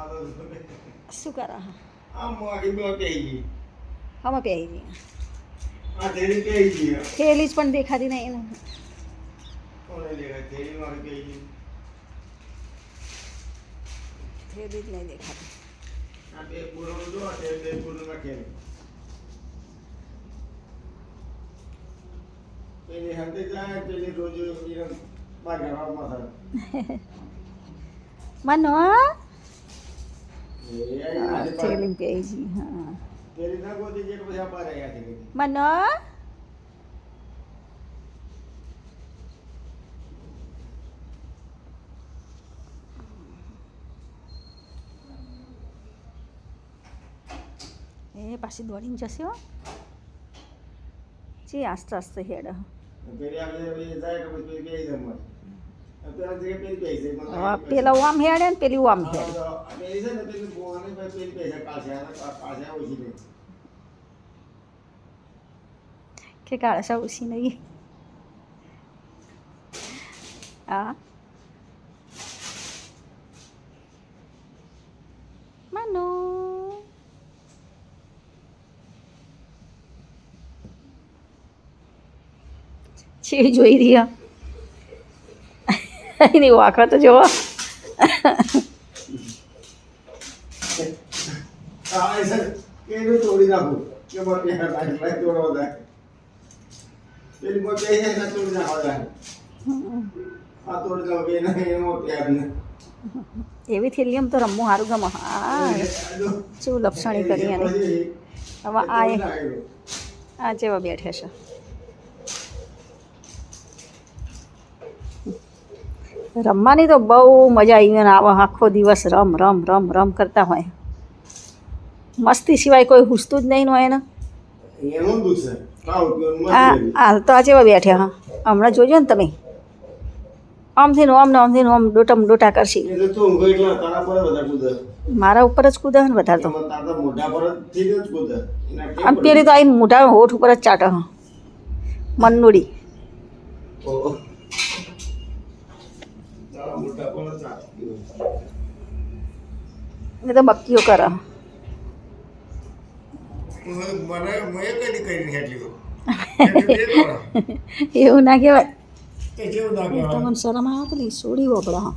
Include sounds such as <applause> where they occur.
આ તો શું કરે હા આ મોડી બહુ કહી ગઈ આમાં પહેરી ગઈ આ તેરી કહી ગઈ થેલી જ પણ દેખાતી નહીં એને કોને દેખાય તેરી મારી કહી ગઈ થેલી જ નહીં દેખાતી આ બે પૂરો જો આ તે બે પૂરો નાખેલી પેલી હંતે જાય પેલી રોજ ઈરમ બાગા રામમાં થાય મનો એ આજે પાછી થેલી ગઈ હા. તેરી ના ગોતી જે પછી આ બાર છે મનો? એ પાછી દોડીને જશે હો. જે આસ્તે આસ્તે હેડ. પેલી આપણે જાય તો પછી બેસી જમવા પેલા જગ્યાએ પેલી બેસી જાય. મને હવે પેલા આમ હેડે ને પેલી આમ આ હેડે તો આ પેલી છે ને પેલી બોવાની પછી પેલી બેસે કાશે આ કાશે ઓછી નહીં કે કાળસા ઓછી નહીં હા મનો છે જોઈ રહ્યા એની વાંખો તો જોવો. એવી થેલી તો રમવું સારું ગમે. હા. શું લપસણી કરી એને. હવે આ આ જેવા બેઠે છે. રમવાની તો બહુ મજા આવી અને આવા આખો દિવસ રમ રમ રમ રમ કરતા હોય. મસ્તી સિવાય કોઈ હુસતું જ નહીં હોય ને. હાલ તો આ જેવા બેઠ્યા હા. હમણાં જોજો ને તમે. આમથી ને આમ ને આમથી ને આમ ડોટમ ડોટા કરશી. મારા ઉપર જ કૂદે ને વધારે તો. આમ પેલી તો આવીને મોઢા હોઠ ઉપર જ ચાટે હા. મનનુડી. એ તો બક્કીઓ કરે. <laughs> એવું ના કહેવાય. તમને શરમ આવે પેલી સોડી તો હતી.